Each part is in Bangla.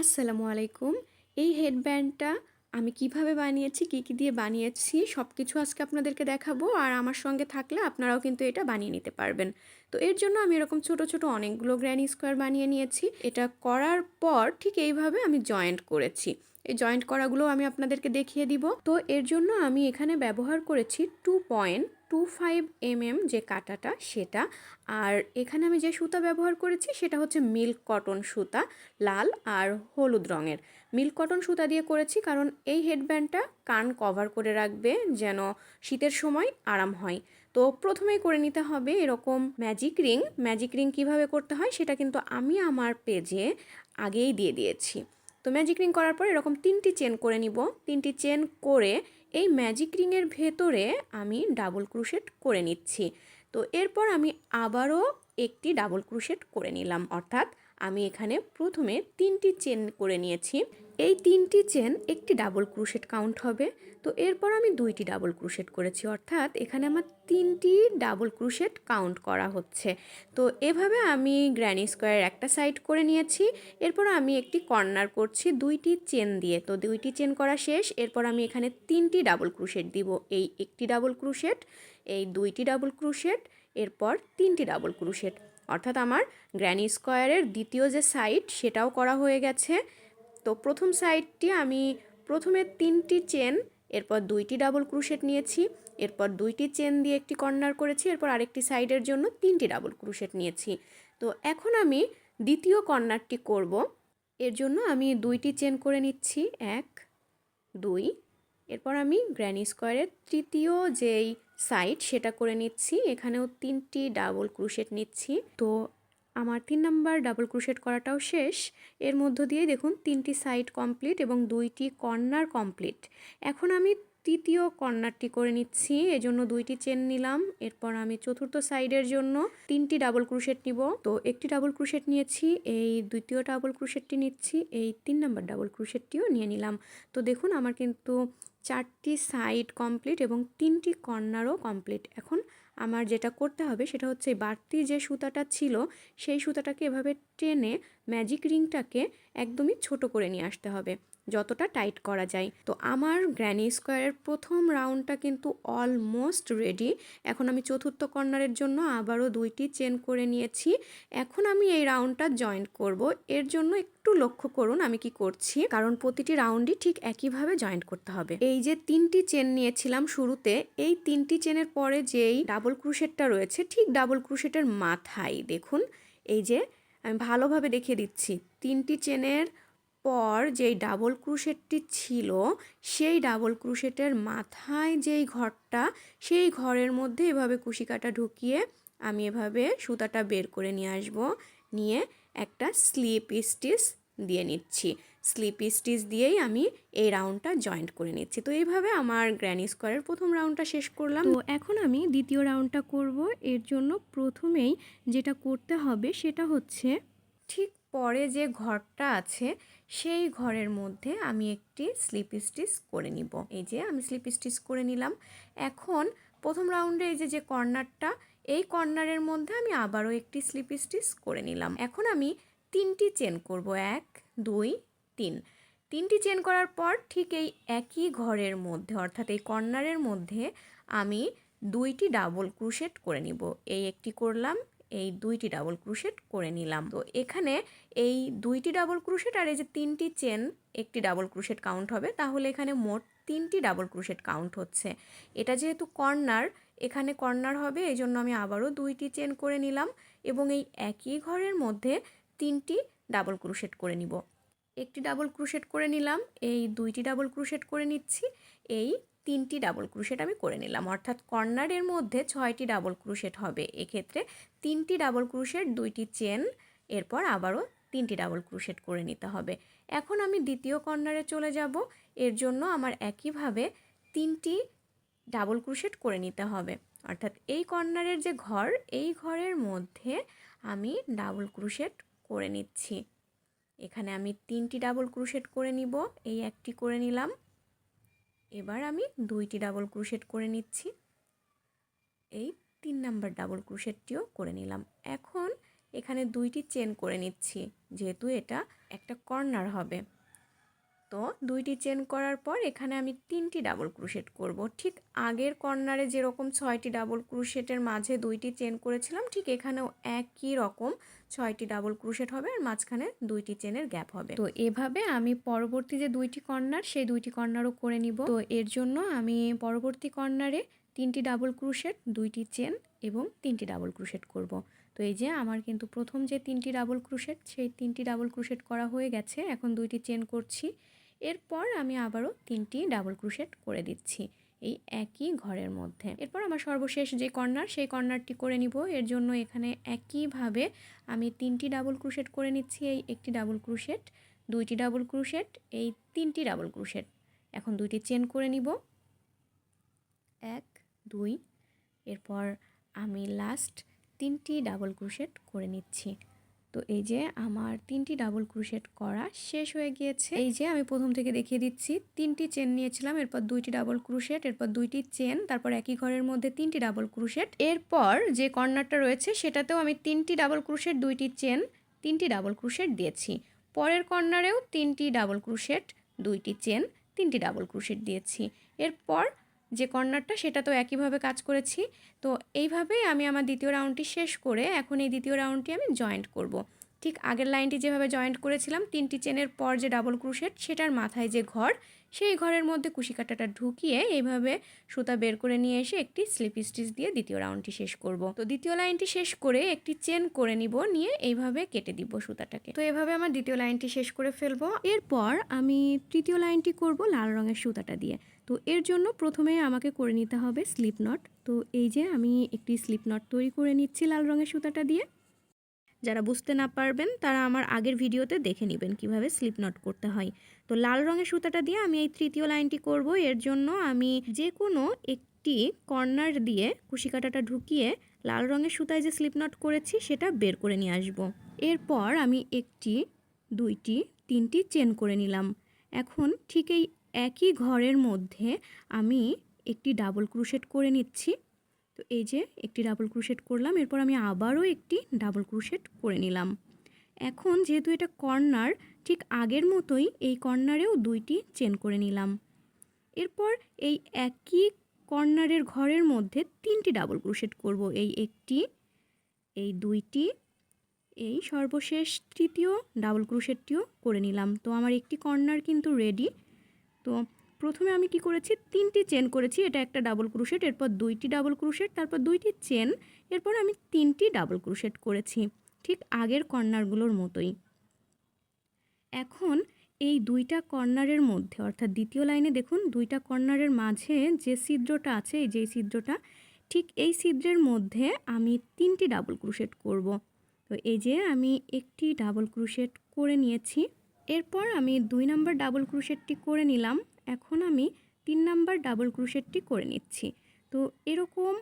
আসসালামু আলাইকুম। এই হেডব্যান্ডটা আমি কীভাবে বানিয়েছি, কী কী দিয়ে বানিয়েছি সব কিছু আজকে আপনাদেরকে দেখাবো। আর আমার সঙ্গে থাকলে আপনারাও কিন্তু এটা বানিয়ে নিতে পারবেন। তো এর জন্য আমি এরকম ছোট ছোট অনেকগুলো গ্র্যানি স্কোয়ার বানিয়ে নিয়েছি। এটা করার পর ঠিক এইভাবে আমি জয়েন্ট করেছি। এই জয়েন্ট করাগুলো আমি আপনাদেরকে দেখিয়ে দিব। তো এর জন্য আমি এখানে ব্যবহার করেছি two point two five M M যে কাটাটা, সেটা। আর এখানে আমি যে সুতা ব্যবহার করেছি, সেটা হচ্ছে মিল্ক কটন সুতা, লাল আর হলুদ রঙের। মিল্ক কটন সুতা দিয়ে করেছি কারণ এই হেডব্যান্ডটা কান কভার করে রাখবে যেন শীতের সময় আরাম হয়। তো প্রথমেই করে নিতে হবে এরকম ম্যাজিক রিং। ম্যাজিক রিং কীভাবে করতে হয়, সেটা কিন্তু আমি আমার পেজে আগেই দিয়ে দিয়েছি। তো ম্যাজিক রিং করার পর এরকম তিনটি চেন করে নিব। তিনটি চেন করে এই ম্যাজিক রিংয়ের ভেতরে আমি ডাবল ক্রুশেট করে নিচ্ছি। তো এরপর আমি আবারও একটি ডাবল ক্রুশেট করে নিলাম। অর্থাৎ আমি এখানে প্রথমে তিনটি চেন করে নিয়েছি। এই তিনটি চেন একটি ডাবল ক্রুশেট কাউন্ট হবে। তো এরপর আমি দুইটি ডাবল ক্রুশেট করেছি, অর্থাৎ এখানে আমার তিনটি ডাবল ক্রুশেট কাউন্ট করা হচ্ছে। তো এভাবে আমি গ্র্যানি স্কোয়ার একটা সাইড করে নিয়েছি, এরপর আমি একটি কর্নার করছি, দুইটি চেন দিয়ে। তো দুইটি চেন করা শেষ, এরপর আমি এখানে তিনটি ডাবল ক্রুশেট দিব। এই একটি ডাবল ক্রুশেট এই দুইটি ডাবল ক্রুশেট এরপর তিনটি ডাবল ক্রুশেট অর্থাৎ আমার গ্র্যানি স্কোয়ারের দ্বিতীয় যে সাইড সেটাও করা হয়ে গেছে। তো প্রথম সাইডটি আমি প্রথমে তিনটি চেন, এরপর দুইটি ডাবল ক্রুশেট নিয়েছি, এরপর দুইটি চেন দিয়ে একটি কর্নার করেছি, এরপর আরেকটি সাইডের জন্য তিনটি ডাবল ক্রুশেট নিয়েছি। তো এখন আমি দ্বিতীয় কর্নারটি করব। এর জন্য আমি দুইটি চেন করে নিচ্ছি, এক, দুই, এরপর আমি গ্র্যানি স্কোয়ারের তৃতীয় যেই সাইড সেটা করে নিচ্ছি, এখানেও তিনটি ডাবল ক্রুশেট নিচ্ছি। তো আমার তিন নাম্বার ডাবল ক্রুশেট করাটাও শেষ। এর মধ্য দিয়ে দেখুন তিনটি সাইড কমপ্লিট এবং দুইটি কর্নার কমপ্লিট। এখন আমি তৃতীয় কর্নারটি করে নিচ্ছি, এজন্য দুইটি চেন নিলাম। এরপর আমি চতুর্থ সাইডের জন্য তিনটি ডাবল ক্রুশেট নিব। তো একটি ডাবল ক্রুশেট নিয়েছি, এই দ্বিতীয় ডাবল ক্রুশেটটি নিচ্ছি, এই তিন নাম্বার ডাবল ক্রুশেটটিও নিয়ে নিলাম। তো দেখুন আমার কিন্তু চারটি সাইড কমপ্লিট এবং তিনটি কর্নারও কমপ্লিট। এখন আমার যেটা করতে হবে সেটা হচ্ছে বাড়তি যে সুতাটা ছিল, সেই সুতাটাকে এভাবে টেনে ম্যাজিক রিংটাকে একদমই ছোট করে নিয়ে আসতে হবে। যতটা টাইট করা যায়। তো আমার গ্র্যানি স্কোয়ারের প্রথম রাউন্ডটা কিন্তু অলমোস্ট রেডি। এখন আমি চতুর্থ কর্নারের জন্য আবারও দুইটি চেন করে নিয়েছি। এখন আমি এই রাউন্ডটা জয়েন্ট করব। এর জন্য একটু লক্ষ্য করুন আমি কি করছি। কারণ প্রতিটি রাউন্ডই ঠিক একইভাবে জয়েন্ট করতে হবে। এই যে তিনটি চেন নিয়েছিলাম শুরুতে, এই তিনটি চেনের পরে যেই ডাবল ক্রুশেটটা রয়েছে, ঠিক ডাবল ক্রুশেটের মাথায় দেখুন। এই যে, আমি ভালোভাবে দেখিয়ে দিচ্ছি। তিনটি চেনের পর যেই ডাবল ক্রুশেটটি ছিল সেই ডাবল ক্রুশেটের মাথায় যেই ঘরটা সেই ঘরের মধ্যে এভাবে কুশি কাটা ঢুকিয়ে আমি এভাবে সুতাটা বের করে নিয়ে আসব। নিয়ে একটা স্লিপ স্টিচ দিয়ে নিচ্ছি। স্লিপ স্টিচ দিয়েই আমি এই রাউন্ডটা জয়েন্ট করে নিচ্ছি। তো এইভাবে আমার গ্র্যানি স্কোয়ারের প্রথম রাউন্ডটা শেষ করলাম। তো এখন আমি দ্বিতীয় রাউন্ডটা করব। এর জন্য প্রথমেই যেটা করতে হবে সেটা হচ্ছে ঠিক পরে যে ঘরটা আছে সেই ঘরের মধ্যে আমি একটি স্লিপ স্টিচ করে নিব। এই যে আমি স্লিপ স্টিচ করে নিলাম। এখন প্রথম রাউন্ডে এই যে যে কর্নারটা, এই কর্নারের মধ্যে আমি আবারও একটি স্লিপ স্টিচ করে নিলাম। এখন আমি তিনটি চেন করব। এক, দুই, তিন। তিনটি চেন করার পর ঠিক এই একই ঘরের মধ্যে, অর্থাৎ এই কর্নারের মধ্যে আমি দুইটি ডাবল ক্রুশেট করে নিব। এই একটি করলাম এই দুইটি ডাবল ক্রুশেট করে নিলাম। তো এখানে এই দুইটি ডাবল ক্রুশেট আর এই যে তিনটি চেন একটি ডাবল ক্রুশেট কাউন্ট হবে, তাহলে এখানে মোট তিনটি ডাবল ক্রুশেট কাউন্ট হচ্ছে। এটা যেহেতু কর্নার এখানে কর্নার হবে এই জন্য আমি আবারও দুইটি চেন করে নিলাম এবং এই একই ঘরের মধ্যে তিনটি ডাবল ক্রুশেট করে নিব। একটি ডাবল ক্রুশেট করে নিলাম, এই দুইটি ডাবল ক্রুশেট করে নিচ্ছি, এই তিনটি ডাবল ক্রুশেট আমি করে নিলাম। অর্থাৎ কর্নারের মধ্যে ছয়টি ডাবল ক্রুশেট হবে। এক্ষেত্রে তিনটি ডাবল ক্রুশেট দুইটি চেন এরপর আবারও তিনটি ডাবল ক্রুশেট করে নিতে হবে। এখন আমি দ্বিতীয় কর্নারে চলে যাব। এর জন্য আমার একইভাবে তিনটি ডাবল ক্রুশেট করে নিতে হবে। অর্থাৎ এই কর্নারের যে ঘর, এই ঘরের মধ্যে আমি ডাবল ক্রুশেট করে নিচ্ছি। এখানে আমি তিনটি ডাবল ক্রুশেট করে নিব। এই একটি করে নিলাম। এবার আমি দুইটি ডাবল ক্রুশেট করে নিচ্ছি। এই তিন নাম্বার ডাবল ক্রুশেটটিও করে নিলাম। এখন এখানে দুইটি চেন করে নিচ্ছি, যেহেতু এটা একটা কর্নার হবে। তো দুইটি চেন করার পর এখানে আমি তিনটি ডাবল ক্রুশেট করব। ঠিক আগের কর্নারে যেরকম ছয়টি ডাবল ক্রুশেটের মাঝে দুইটি চেন করেছিলাম, ঠিক এখানেও একই রকম ছয়টি ডাবল ক্রুশেট হবে আর মাঝখানে দুইটি চেনের গ্যাপ হবে। তো এভাবে আমি পরবর্তী যে দুইটি কর্নার সেই দুইটি কর্নারও করে নিব। তো এর জন্য আমি পরবর্তী কর্নারে তিনটি ডাবল ক্রুশেট দুইটি চেন এবং তিনটি ডাবল ক্রুশেট করব। তো এই যে আমার কিন্তু প্রথম যে তিনটি ডাবল ক্রুশেট সেই তিনটি ডাবল ক্রুশেট করা হয়ে গেছে। এখন দুইটি চেন করছি। এরপর আমি আবারও তিনটি ডাবল ক্রুশেট করে দিচ্ছি, এই একই ঘরের মধ্যে। এরপর আমার সর্বশেষ যে কর্নার, সেই কর্নারটি করে নিব। এর জন্য এখানে একইভাবে আমি তিনটি ডাবল ক্রুশেট করে নিচ্ছি, এই একটি ডাবল ক্রুশেট, দুইটি ডাবল ক্রুশেট, এই তিনটি ডাবল ক্রুশেট। এখন দুইটি চেন করে নিব। এক, দুই, এরপর আমি লাস্ট তিনটি ডাবল ক্রুশেট করে নিচ্ছি। তো এই যে আমার তিনটি ডাবল ক্রুশেট করা শেষ হয়ে গিয়েছে। এই যে আমি প্রথম থেকে দেখিয়ে দিচ্ছি, তিনটি চেন নিয়েছিলাম, এরপর দুইটি ডাবল ক্রুশেট এরপর দুইটি চেন তারপর একই ঘরের মধ্যে তিনটি ডাবল ক্রুশেট এরপর যে কর্নারটা রয়েছে সেটাতেও আমি তিনটি ডাবল ক্রুশেট দুইটি চেন তিনটি ডাবল ক্রুশেট দিয়েছি। পরের কর্নারেও তিনটি ডাবল ক্রুশেট দুইটি চেন তিনটি ডাবল ক্রুশেট দিয়েছি। এরপর যে কর্নারটা, সেটা তো একইভাবে কাজ করেছি। তো এইভাবেই আমি আমার দ্বিতীয় রাউন্ডটি শেষ করে এখন এই দ্বিতীয় রাউন্ডটি আমি জয়েন্ট করব। ঠিক আগের লাইনটি যেভাবে জয়েন্ট করেছিলাম, তিনটি চেনের পর যে ডাবল ক্রুশেট, সেটার মাথায় যে ঘর, সেই ঘরের মধ্যে কুশি কাটাটা ঢুকিয়ে এইভাবে সুতা বের করে নিয়ে এসে একটি স্লিপ স্টিচ দিয়ে দ্বিতীয় রাউন্ডটি শেষ করব। তো দ্বিতীয় লাইনটি শেষ করে একটি চেন করে নিব, নিয়ে এইভাবে কেটে দিব সুতাটাকে। তো এভাবে আমার দ্বিতীয় লাইনটি শেষ করে ফেলব। এরপর আমি তৃতীয় লাইনটি করব লাল রঙের সুতাটা দিয়ে। তো এর জন্য প্রথমে আমাকে করে নিতে হবে স্লিপ নট তো এই যে আমি একটি স্লিপ নট তৈরি করে নিচ্ছি লাল রঙের সুতাটা দিয়ে। যারা বুঝতে না পারবেন, তারা আমার আগের ভিডিওতে দেখে নেবেন কীভাবে স্লিপ নট করতে হয়। তো লাল রঙের সুতাটা দিয়ে আমি এই তৃতীয় লাইনটি করব। এর জন্য আমি যে কোনো একটি কর্নার দিয়ে কুশি কাটাটা ঢুকিয়ে লাল রঙের সুতায় যে স্লিপ নট করেছি, সেটা বের করে নিয়ে আসব। এরপর আমি একটি, দুইটি, তিনটি চেন করে নিলাম। এখন ঠিক এই একই ঘরের মধ্যে আমি একটি ডাবল ক্রুশেট করে নিচ্ছি। তো এই যে একটি ডাবল ক্রুশেট করলাম, এরপর আমি আবারও একটি ডাবল ক্রুশেট করে নিলাম। এখন যেহেতু এটা কর্নার ঠিক আগের মতোই এই কর্নারেও দুইটি চেন করে নিলাম। এরপর এই একই কর্নারের ঘরের মধ্যে তিনটি ডাবল ক্রুশেট করব। এই একটি, এই দুইটি, এই সর্বশেষ তৃতীয় ডাবল ক্রুশেটটিও করে নিলাম। তো আমার একটি কর্নার কিন্তু রেডি তো প্রথমে আমি কি করেছি? তিনটি চেন করেছি। এটা একটা ডাবল ক্রুশেট এরপর দুইটি ডাবল ক্রুশেট তারপর দুইটি চেন এরপর আমি তিনটি ডাবল ক্রুশেট করেছি। ঠিক আগের কর্নারগুলোর মতোই। এখন এই দুইটা কর্নারের মধ্যে, অর্থাৎ দ্বিতীয় লাইনে দেখুন, দুইটা কর্নারের মাঝে যে ছিদ্রটা আছে, এই যে ছিদ্রটা, ঠিক এই ছিদ্রের মধ্যে আমি তিনটি ডাবল ক্রুশেট করব। তো এই যে আমি একটি ডাবল ক্রুশেট করে নিয়েছি। এরপর আমি দুই নাম্বার ডাবল ক্রুশেটটি করে নিলাম। এখন আমি তিন নাম্বার ডাবল ক্রুশেটটি করে নিচ্ছি। তো এরকম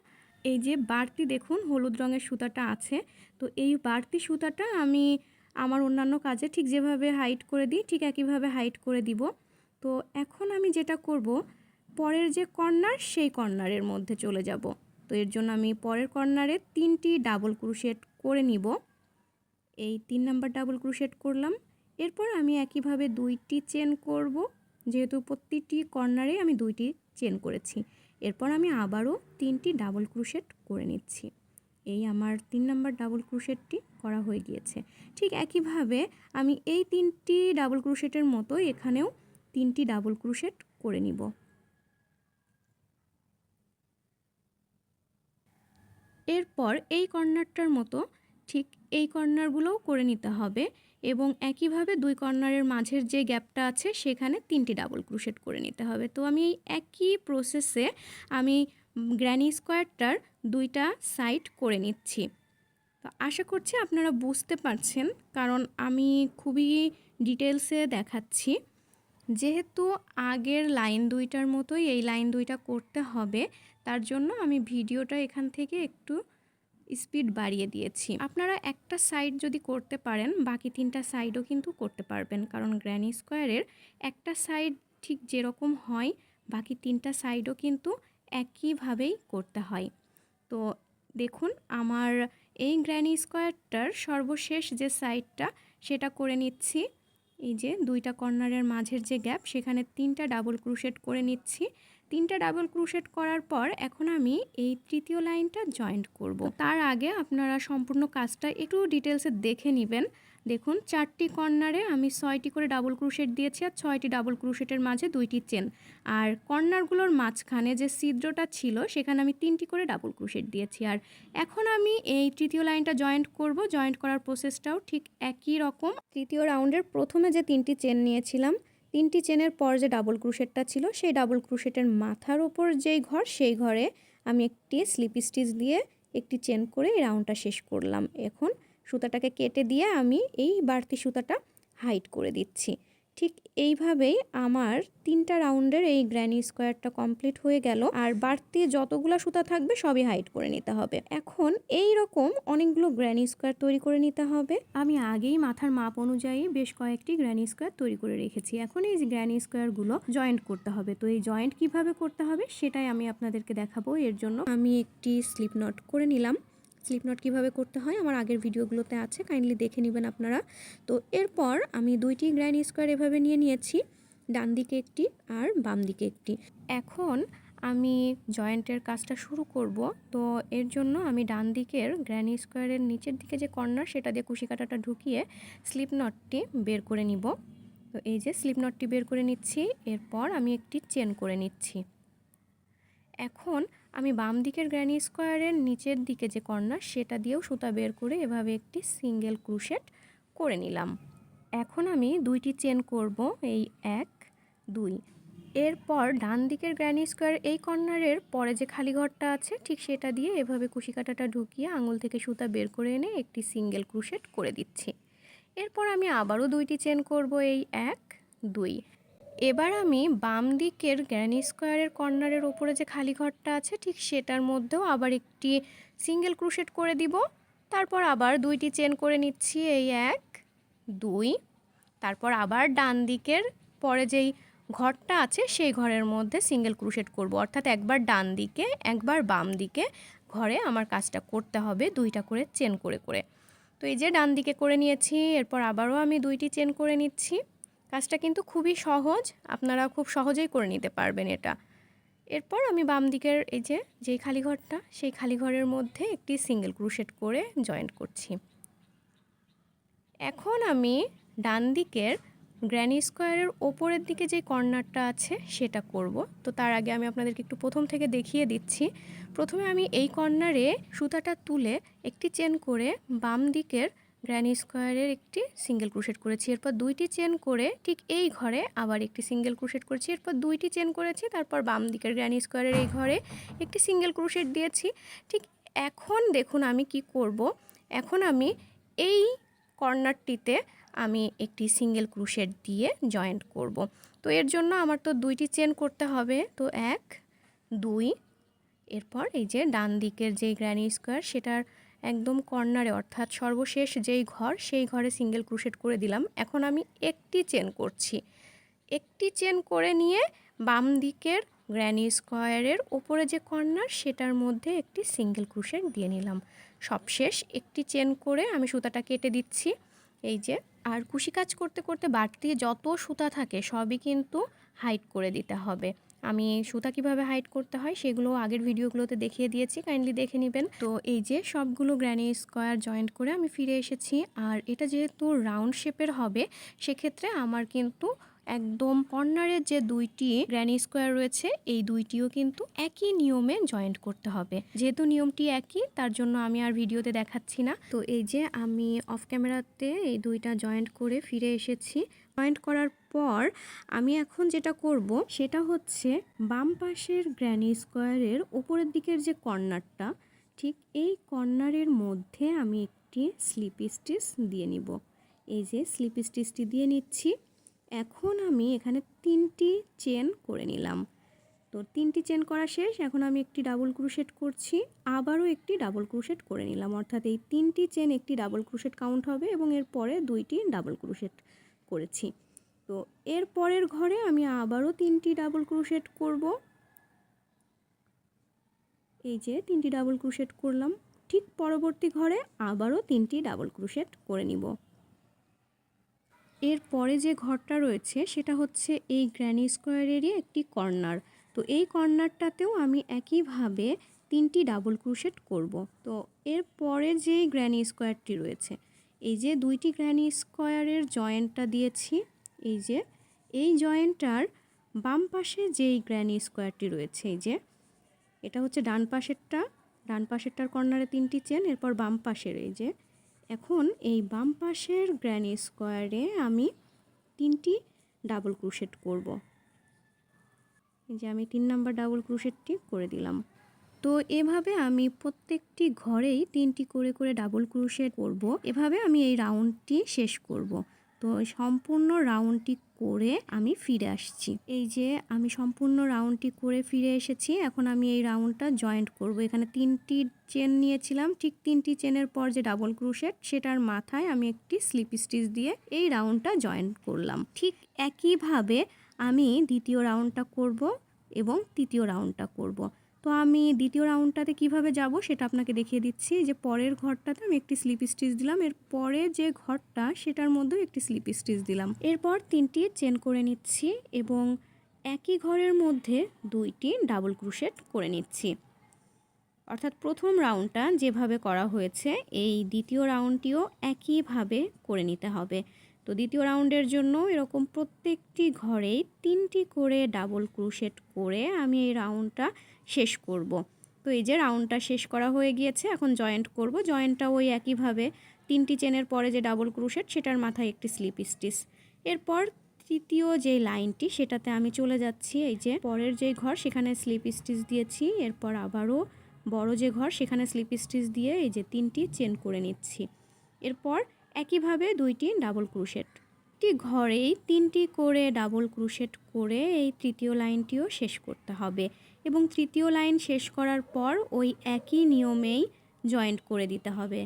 এই যে বাড়তি দেখুন, হলুদ রঙের সুতাটা আছে। তো এই বাড়তি সুতাটা আমি আমার অন্যান্য কাজে ঠিক যেভাবে হাইট করে দিই, ঠিক একইভাবে হাইট করে দিব। তো এখন আমি যেটা করব, পরের যে কর্নার, সেই কর্নারের মধ্যে চলে যাব। তো এর জন্য আমি পরের কর্নারে তিনটি ডাবল ক্রুশেট করে নিব। এই তিন নাম্বার ডাবল ক্রুশেট করলাম। এরপর আমি একইভাবে দুইটি চেন করব। যেহেতু প্রতিটি কর্নারে আমি দুইটি চেন করেছি। এরপর আমি আবারও তিনটি ডাবল ক্রুশেট করে নিচ্ছি। এই আমার তিন নাম্বার ডাবল ক্রুশেটটি করা হয়ে গিয়েছে। ঠিক একইভাবে আমি এই তিনটি ডাবল ক্রুশেটের মতো এখানেও তিনটি ডাবল ক্রুশেট করে নিব। এরপর এই কর্নারটার মতো ঠিক এই কর্নারগুলোও করে নিতে হবে। এবং একইভাবে দুই কর্নারের মাঝের যে গ্যাপটা আছে, সেখানে তিনটি ডাবল ক্রুশেট করে নিতে হবে। তো আমি একই প্রসেসে আমি গ্র্যানি স্কোয়ারটার দুইটা সাইড করে নিচ্ছি। তো আশা করছি আপনারা বুঝতে পারছেন, কারণ আমি খুবই ডিটেলসে দেখাচ্ছি। যেহেতু আগের লাইন দুইটার মতোই এই লাইন দুইটা করতে হবে, তার জন্য আমি ভিডিওটা এখান থেকে একটু স্পিড বাড়িয়ে দিয়েছি। আপনারা একটা সাইড যদি করতে পারেন, বাকি তিনটা সাইডও কিন্তু করতে পারবেন। কারণ গ্র্যানি স্কোয়ারের একটা সাইড ঠিক যেরকম হয়, বাকি তিনটা সাইডও কিন্তু একইভাবেই করতে হয়। তো দেখুন, আমার এই গ্র্যানি স্কোয়ারটার সর্বশেষ যে সাইডটা, সেটা করে নিচ্ছি। এই যে দুইটা কর্নারের মাঝের যে গ্যাপ সেখানে তিনটা ডাবল ক্রুশেট করে নিচ্ছি। তিনটা ডাবল ক্রুশেট করার পর এখন আমি এই তৃতীয় লাইনটা জয়েন্ট করব। তার আগে আপনারা সম্পূর্ণ কাজটা একটু ডিটেলসে দেখে নেবেন। দেখুন, চারটি কর্নারে আমি ছয়টি করে ডাবল ক্রুশেট দিয়েছি আর ছয়টি ডাবল ক্রুশেটের মাঝে দুইটি চেন। আর কর্নারগুলোর মাঝখানে যে ছিদ্রটা ছিল, সেখানে আমি তিনটি করে ডাবল ক্রুশেট দিয়েছি। আর এখন আমি এই তৃতীয় লাইনটা জয়েন্ট করব। জয়েন্ট করার প্রসেসটাও ঠিক একই রকম। তৃতীয় রাউন্ডের প্রথমে যে তিনটি চেন নিয়েছিলাম, তিনটি চেনের পর যে ডাবল ক্রুশেটটা ছিল, সেই ডাবল ক্রুশেটের মাথার ওপর যেই ঘর, সেই ঘরে আমি একটি স্লিপ স্টিচ দিয়ে একটি চেন করে এই রাউন্ডটা শেষ করলাম। এখন সুতাটাকে কেটে দিয়ে আমি এই বাড়তি সুতাটা হাইট করে দিচ্ছি। ঠিক এইভাবেই আমার তিনটা রাউন্ডের এই গ্র্যানি স্কোয়ারটা কমপ্লিট হয়ে গেল। আর বাড়তি যতগুলো সুতা থাকবে সবই হাইট করে নিতে হবে। এখন এই রকম অনেকগুলো গ্র্যানি স্কোয়ার তৈরি করে নিতে হবে। আমি আগেই মাথার মাপ অনুযায়ী বেশ কয়েকটি গ্র্যানি স্কোয়ার তৈরি করে রেখেছি। এখন এই যে গ্র্যানি স্কোয়ারগুলো জয়েন্ট করতে হবে। তো এই জয়েন্ট কীভাবে করতে হবে সেটাই আমি আপনাদেরকে দেখাবো। এর জন্য আমি একটি স্লিপ নট করে নিলাম। স্লিপ নট কীভাবে করতে হয় আমার আগের ভিডিওগুলোতে আছে কাইন্ডলি দেখে নেবেন আপনারা। তো এরপর আমি দুইটি গ্র্যান্ড স্কোয়ার এভাবে নিয়ে নিয়েছি, ডান দিকে একটি আর বাম দিকে একটি। এখন আমি জয়েন্টের কাজটা শুরু করব, তো এর জন্য আমি ডান দিকের গ্র্যানি স্কোয়ারের নিচের দিকে যে কর্নার সেটা দিয়ে কুশি কাটাটা ঢুকিয়ে স্লিপ নটটি বের করে নিব। তো এই যে স্লিপ নটটি বের করে নিচ্ছি, এরপর আমি একটি চেন করে নিচ্ছি। এখন আমি বাম দিকের গ্র্যানি স্কোয়ারের নিচের দিকে যে কর্নার, সেটা দিয়েও সুতা বের করে এভাবে একটি সিঙ্গেল ক্রুশেট করে নিলাম। এখন আমি দুইটি চেন করব, এই এক, দুই। এরপর ডান দিকের গ্র্যানি স্কোয়ার এই কর্নারের পরে যে খালি ঘরটা আছে, ঠিক সেটা দিয়ে এভাবে কুশি কাটাটা ঢুকিয়ে আঙুল থেকে সুতা বের করে এনে একটি সিঙ্গেল ক্রুশেট করে দিচ্ছি। এরপর আমি আবারও দুইটি চেন করব, এই এক, দুই। এবার আমি বাম দিকের গ্র্যানি স্কোয়ারের কর্নারের ওপরে যে খালি ঘরটা আছে, ঠিক সেটার মধ্যেও আবার একটি সিঙ্গেল ক্রুশেট করে দিব। তারপর আবার দুইটি চেন করে নিচ্ছি, এই এক, দুই। তারপর আবার ডান দিকের পরে যেই ঘরটা আছে, সেই ঘরের মধ্যে সিঙ্গেল ক্রুশেট করব। অর্থাৎ একবার ডান দিকে, একবার বাম দিকে ঘরে আমার কাজটা করতে হবে, দুইটা করে চেন করে করে। তো এই যে ডান দিকে করে নিয়েছি, এরপর আবারও আমি দুইটি চেন করে নিচ্ছি। কাজটা কিন্তু খুবই সহজ, আপনারা খুব সহজেই করে নিতে পারবেন এটা। এরপর আমি বাম দিকের এই যে, যেই খালি ঘরটা সেই খালি ঘরের মধ্যে একটি সিঙ্গেল ক্রুশেট করে জয়েন্ট করছি। এখন আমি ডান দিকের গ্র্যানি স্কোয়ারের ওপরের দিকে যে কর্নারটা আছে, সেটা করব। তো তার আগে আমি আপনাদেরকে একটু প্রথম থেকে দেখিয়ে দিচ্ছি। প্রথমে আমি এই কর্নারে সুতাটা তুলে একটি চেন করে বাম দিকের গ্র্যানি স্কোয়ারের একটি সিঙ্গেল ক্রুশেট করেছি। এরপর দুইটি চেন করে ঠিক এই ঘরে আবার একটি সিঙ্গেল ক্রুশেট করেছি। এরপর দুইটি চেন করেছি, তারপর বাম দিকের গ্র্যানি স্কোয়ারের এই ঘরে একটি সিঙ্গেল ক্রুশেট দিয়েছি। ঠিক এখন দেখুন আমি কি করব। এখন আমি এই কর্নারটিতে আমি একটি সিঙ্গেল ক্রুশেট দিয়ে জয়েন্ট করব। তো এর জন্য আমার তো দুইটি চেন করতে হবে। তো এক, দুই, এরপর এই যে ডান দিকের যে গ্র্যানি স্কোয়ার সেটার একদম কর্নারে, অর্থাৎ সর্বশেষ যেই ঘর, সেই ঘরে সিঙ্গেল ক্রুশেট করে দিলাম। এখন আমি একটি চেন করছি। একটি চেন করে নিয়ে বাম দিকের গ্র্যানি স্কোয়ারের ওপরে যে কর্নার সেটার মধ্যে একটি সিঙ্গেল ক্রুশেট দিয়ে নিলাম। সবশেষ একটি চেন করে আমি সুতাটা কেটে দিচ্ছি। এই যে, আর কুশি কাজ করতে করতে বাড়তি যত সুতা থাকে, সবই কিন্তু হাইট করে দিতে হবে। আমি সুতা কীভাবে হাইড করতে হয় সেগুলো আগের ভিডিওগুলোতে দেখিয়ে দিয়েছি কাইন্ডলি দেখে নেবেন। তো এই যে সবগুলো গ্র্যানি স্কোয়ার জয়েন্ট করে আমি ফিরে এসেছি, আর এটা যেহেতু রাউন্ড শেপের হবে, সেক্ষেত্রে আমার কিন্তু একদম কর্নারের যে দুইটি গ্র্যানি স্কোয়ার রয়েছে, এই দুইটিও কিন্তু একই নিয়মে জয়েন্ট করতে হবে। যেহেতু নিয়মটি একই, তার জন্য আমি আর ভিডিওতে দেখাচ্ছি না। তো এই যে আমি অফ ক্যামেরাতে এই দুইটা জয়েন্ট করে ফিরে এসেছি। জয়েন্ট করার পর আমি এখন যেটা করব, সেটা হচ্ছে বাম পাশের গ্র্যানি স্কোয়ারের উপরের দিকের যে কর্নারটা, ঠিক এই কর্নারের মধ্যে আমি একটি স্লিপ স্টিচ দিয়ে নিব। এই যে স্লিপ স্টিচটি দিয়ে নিচ্ছি। এখন আমি এখানে তিনটি চেন করে নিলাম। তো তিনটি চেন করা শেষ, এখন আমি একটি ডাবল ক্রুশেট করছি, আবারও একটি ডাবল ক্রুশেট করে নিলাম। অর্থাৎ এই তিনটি চেন একটি ডাবল ক্রুশেট কাউন্ট হবে এবং এর পরে দুইটি ডাবল ক্রুশেট করেছি। তো এর পরের ঘরে আমি আবারও তিনটি ডাবল ক্রুশেট করব। এই যে তিনটি ডাবল ক্রুশেট করলাম, ঠিক পরবর্তী ঘরে আবারও তিনটি ডাবল ক্রোশেট করে নিব। এর পরে যে ঘরটা রয়েছে, সেটা হচ্ছে এই গ্র্যানি স্কোয়ারেরই একটি কর্নার। তো এই কর্নারটাতেও আমি একইভাবে তিনটি ডাবল ক্রুশেট করব। তো এর পরে যে গ্র্যানি স্কোয়ারটি রয়েছে, এই যে দুইটি গ্র্যানি স্কোয়ারের জয়েন্টটা দিয়েছি, এই যে, এই জয়েন্টটার বাম পাশে যেই গ্র্যানি স্কোয়ারটি রয়েছে, এই যে, এটা হচ্ছে ডান পাশেরটা, ডান পাশেরটার কর্নারে তিনটি চেন, এরপর বাম পাশের, এই যে এখন এই বাম পাশের গ্র্যানি স্কোয়ারে আমি তিনটি ডাবল ক্রুশেট করব। যে আমি তিন নাম্বার ডাবল ক্রুশেটটি করে দিলাম। তো এভাবে আমি প্রত্যেকটি ঘরেই তিনটি করে করে ডাবল ক্রুশেট করব। এভাবে আমি এই রাউন্ডটি শেষ করব। তো সম্পূর্ণ রাউন্ডটি করে আমি ফিরে আসছি। এই যে আমি সম্পূর্ণ রাউন্ডটি করে ফিরে এসেছি, এখন আমি এই রাউন্ডটা জয়েন্ট করব। এখানে তিনটি চেন নিয়েছিলাম, ঠিক তিনটি চেনের পর যে ডাবল ক্রোশেট সেটার মাথায় আমি একটি স্লিপ স্টিচ দিয়ে এই রাউন্ডটা জয়েন্ট করলাম। ঠিক একইভাবে আমি দ্বিতীয় রাউন্ডটা করব এবং তৃতীয় রাউন্ডটা করব। তো আমি দ্বিতীয় রাউন্ডটাতে কীভাবে যাব সেটা আপনাকে দেখিয়ে দিচ্ছি। যে পরের ঘরটাতে আমি একটি স্লিপ স্টিচ দিলাম। এর পরে যে ঘরটা সেটার মধ্যেও একটি স্লিপ স্টিচ দিলাম। এরপর তিনটি চেন করে নিচ্ছি এবং একই ঘরের মধ্যে দুইটি ডাবল ক্রুশেট করে নিচ্ছি। অর্থাৎ প্রথম রাউন্ডটা যেভাবে করা হয়েছে, এই দ্বিতীয় রাউন্ডটিও একইভাবে করে নিতে হবে। তো দ্বিতীয় রাউন্ডের জন্য এরকম প্রত্যেকটি ঘরেই তিনটি করে ডাবল ক্রুশেট করে আমি এই রাউন্ডটা শেষ করব। তো এই যে রাউন্ডটা শেষ করা হয়ে গিয়েছে, এখন জয়েন্ট করব। জয়েন্টটা ওই একইভাবে তিনটি চেনের পরে যে ডাবল ক্রুশেট, সেটার মাথায় একটি স্লিপ স্টিচ। এরপর তৃতীয় যে লাইনটি, সেটাতে আমি চলে যাচ্ছি এই যে পরের যে ঘর, সেখানে স্লিপ স্টিচ দিয়েছি। এরপর আবারও বড় যে ঘর, সেখানে স্লিপ স্টিচ দিয়ে এই যে তিনটি চেন করে নিচ্ছি। এরপর একইভাবে দুইটি ডাবল ক্রুশেট। একটি ঘরেই তিনটি করে ডাবল ক্রুশেট করে এই তৃতীয় লাইনটিও শেষ করতে হবে এবং তৃতীয় লাইন শেষ করার পর ওই একই নিয়মেই জয়েন্ট করে দিতে হবে।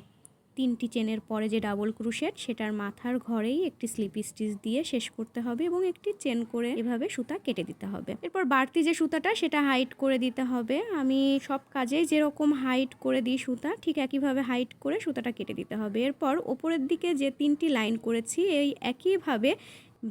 তিনটি চেনের পরে যে ডাবল ক্রুশেট সেটার মাথার ঘরেই একটি স্লিপ স্টিচ দিয়ে শেষ করতে হবে এবং একটি চেন করে এভাবে সুতা কেটে দিতে হবে। এরপর বাড়তি যে সুতাটা, সেটা হাইট করে দিতে হবে। আমি সব কাজেই যেরকম হাইট করে দিই সুতা, ঠিক একইভাবে হাইট করে সুতাটা কেটে দিতে হবে। এরপর ওপরের দিকে যে তিনটি লাইন করেছি, এই একইভাবে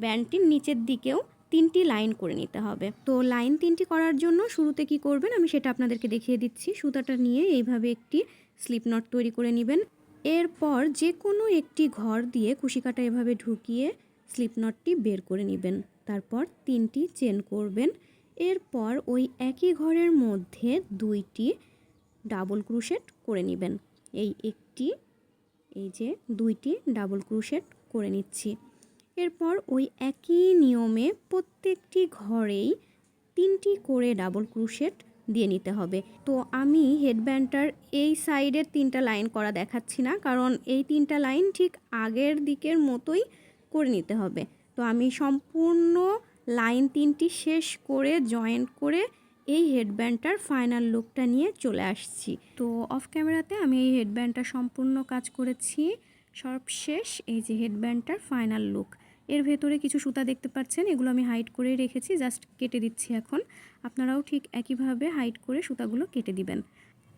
ব্যান্ডটির নিচের দিকেও তিনটি লাইন করে নিতে হবে। তো লাইন তিনটি করার জন্য শুরুতে কি করবেন? আমি সেটা আপনাদেরকে দেখিয়ে দিচ্ছি। সুতাটা নিয়ে এইভাবে একটি স্লিপ নট তৈরি করে নেবেন। এরপর যে কোনো একটি ঘর দিয়ে কুশিকাটা এভাবে ঢুকিয়ে স্লিপ নটটি বের করে নেবেন। তারপর তিনটি চেন করবেন। এরপর ওই একই ঘরের মধ্যে দুইটি ডাবল ক্রুশেট করে নেবেন। এই একটি, এই যে দুইটি ডাবল ক্রুশেট করে নিচ্ছি। এরপর ওই একই নিয়মে প্রত্যেকটি ঘরেই তিনটি করে ডাবল ক্রুশেট দিয়ে নিতে হবে। তো আমি হেডব্যান্ডটার এই সাইডের তিনটা লাইন করা দেখাচ্ছি না, কারণ এই তিনটা লাইন ঠিক আগের দিকের মতোই করে নিতে হবে। তো আমি সম্পূর্ণ লাইন তিনটি শেষ করে জয়েন্ট করে এই হেডব্যান্ডটার ফাইনাল লুকটা নিয়ে চলে আসছি। তো অফ ক্যামেরাতে আমি এই হেডব্যান্ডটা সম্পূর্ণ কাজ করেছি। সর্বশেষ এই যে হেডব্যান্ডটার ফাইনাল লুক এর ভেতরে কিছু সুতা দেখতে পাচ্ছেন, এগুলো আমি হাইট করে রেখেছি জাস্ট কেটে দিচ্ছি এখন। আপনারাও ঠিক একইভাবে হাইট করে সুতাগুলো কেটে দিবেন।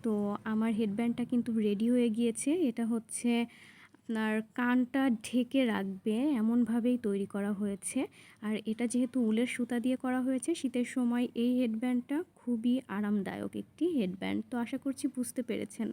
তো আমার হেডব্যান্ডটা কিন্তু রেডি হয়ে গিয়েছে, এটা হচ্ছে আপনার কানটা ঢেকে রাখবে, এমনভাবেই তৈরি করা হয়েছে। আর এটা যেহেতু উলের সুতা দিয়ে করা হয়েছে, শীতের সময় এই হেডব্যান্ডটা খুবই আরামদায়ক একটি হেডব্যান্ড তো আশা করছি বুঝতে পেরেছেন।